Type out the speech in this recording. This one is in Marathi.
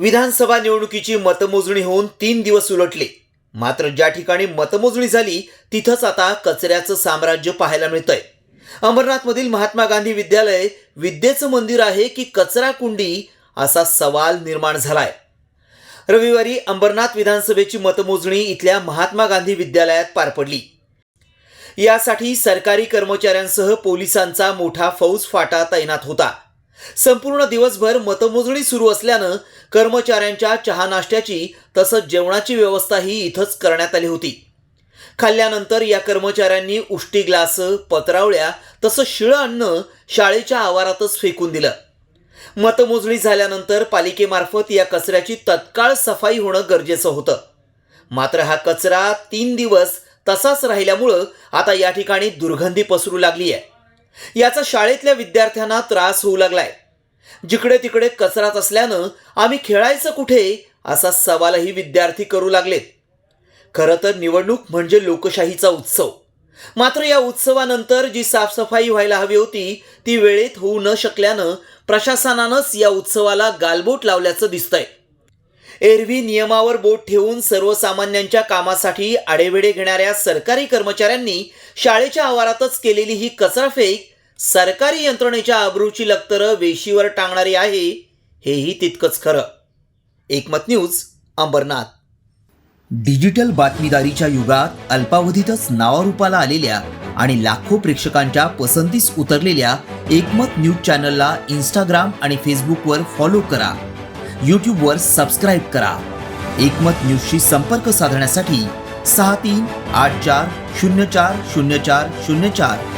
विधानसभा निवडणुकीची मतमोजणी होऊन तीन दिवस उलटले. मात्र ज्या ठिकाणी मतमोजणी झाली तिथंच आता कचऱ्याचं साम्राज्य पाहायला मिळतंय. अमरनाथमधील महात्मा गांधी विद्यालय विद्येचं मंदिर आहे की कचरा कुंडी असा सवाल निर्माण झालाय. रविवारी अंबरनाथ विधानसभेची मतमोजणी इथल्या महात्मा गांधी विद्यालयात पार पडली. यासाठी सरकारी कर्मचाऱ्यांसह पोलिसांचा मोठा फौज फाटा तैनात होता. संपूर्ण दिवसभर मतमोजणी सुरू असल्यानं कर्मचाऱ्यांच्या चहा नाश्त्याची तसंच जेवणाची व्यवस्थाही इथंच करण्यात आली होती. खाल्ल्यानंतर या कर्मचाऱ्यांनी उष्टी ग्लास पत्रावळ्या तसं शिळं अन्न शाळेच्या आवारातच फेकून दिलं. मतमोजणी झाल्यानंतर पालिकेमार्फत या कचऱ्याची तत्काळ सफाई होणं गरजेचं होतं. मात्र हा कचरा तीन दिवस तसाच राहिल्यामुळं आता या ठिकाणी दुर्गंधी पसरू लागली आहे याचा शाळेतल्या विद्यार्थ्यांना त्रास होऊ लागलाय. जिकडे तिकडे कचराच असल्यानं आम्ही खेळायचं कुठे असा सवालही विद्यार्थी करू लागलेत. खरं तर निवडणूक म्हणजे लोकशाहीचा उत्सव. मात्र या उत्सवानंतर जी साफसफाई व्हायला हवी होती ती वेळेत होऊ न शकल्यानं प्रशासनानंच या उत्सवाला गालबोट लावल्याचं दिसतंय. एरवी नियमावर बोट ठेवून सर्वसामान्यांच्या कामासाठी आडेवेडे घेणाऱ्या सरकारी कर्मचाऱ्यांनी शाळेच्या आवारातच केलेली ही कचराफेक सरकारी यंत्रणेच्या अब्रूची लक्तरं वेशीवर टांगणारी आहे हेही तितकंच खरं. एकमत न्यूज अंबरनाथ. डिजिटल बातमीदारीच्या युगात अल्पावधीतच नावारूपाला आलेल्या आणि लाखो प्रेक्षकांच्या पसंतीस उतरलेल्या एकमत न्यूज चॅनलला इंस्टाग्राम आणि फेसबुकवर फॉलो करा. यूट्यूबवर सबस्क्राईब करा. एकमत न्यूजशी संपर्क साधण्यासाठी सहा तीन आठ चार शून्य चार शून्य चार शून्य चार